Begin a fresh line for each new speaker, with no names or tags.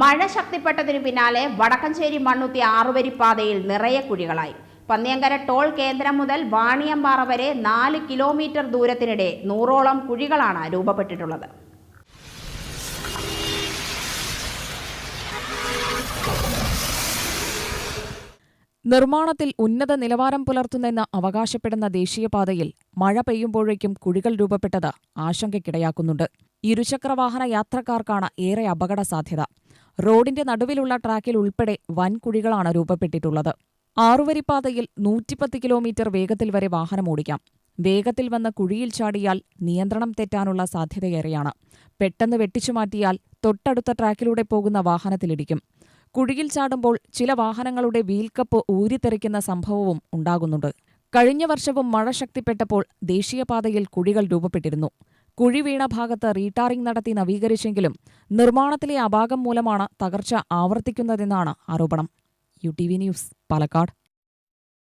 മഴ ശക്തിപ്പെട്ടതിനു പിന്നാലെ വടക്കഞ്ചേരി മണ്ണുത്തി ആറുവരിപ്പാതയിൽ നിറയെ കുഴികളായി. പന്നിയങ്കര ടോൾ കേന്ദ്രം മുതൽ വാണിയമ്പാറ വരെ നാല് കിലോമീറ്റർ ദൂരത്തിനിടെ നൂറോളം കുഴികളാണ് രൂപപ്പെട്ടിട്ടുള്ളത്.
നിർമ്മാണത്തിൽ ഉന്നത നിലവാരം പുലർത്തുന്നെന്ന് അവകാശപ്പെടുന്ന ദേശീയപാതയിൽ മഴ പെയ്യുമ്പോഴേക്കും കുഴികൾ രൂപപ്പെട്ടത് ആശങ്കയ്ക്കിടയാക്കുന്നുണ്ട്. ഇരുചക്രവാഹന യാത്രക്കാർക്കാണ് ഏറെ അപകട സാധ്യത റോഡിന്റെ നടുവിലുള്ള ട്രാക്കിൽ ഉൾപ്പെടെ വൻകുഴികളാണ് രൂപപ്പെട്ടിട്ടുള്ളത്. ആറുവരിപ്പാതയിൽ നൂറ്റിപ്പത്ത് കിലോമീറ്റർ വേഗത്തിൽ വരെ വാഹനം ഓടിക്കാം. വേഗത്തിൽ വന്ന് കുഴിയിൽ ചാടിയാൽ നിയന്ത്രണം തെറ്റാനുള്ള സാധ്യതയേറെയാണ്. പെട്ടെന്ന് വെട്ടിച്ചുമാറ്റിയാൽ തൊട്ടടുത്ത ട്രാക്കിലൂടെ പോകുന്ന വാഹനത്തിലിടിക്കും കുഴിയിൽ ചാടുമ്പോൾ ചില വാഹനങ്ങളുടെ വീൽക്കപ്പ് ഊരിത്തെറിക്കുന്ന സംഭവവും ഉണ്ടാകുന്നുണ്ട്. കഴിഞ്ഞ വർഷവും മഴ ശക്തിപ്പെട്ടപ്പോൾ ദേശീയപാതയിൽ കുഴികൾ രൂപപ്പെട്ടിരുന്നു. കുഴി വീണ ഭാഗത്ത് റീടാറിംഗ് നടത്തി നവീകരിച്ചെങ്കിലും നിർമ്മാണത്തിലെ അപാകം മൂലമാണ് തകർച്ച ആവർത്തിക്കുന്നതെന്നാണ് ആരോപണം. U T V news Palakkad.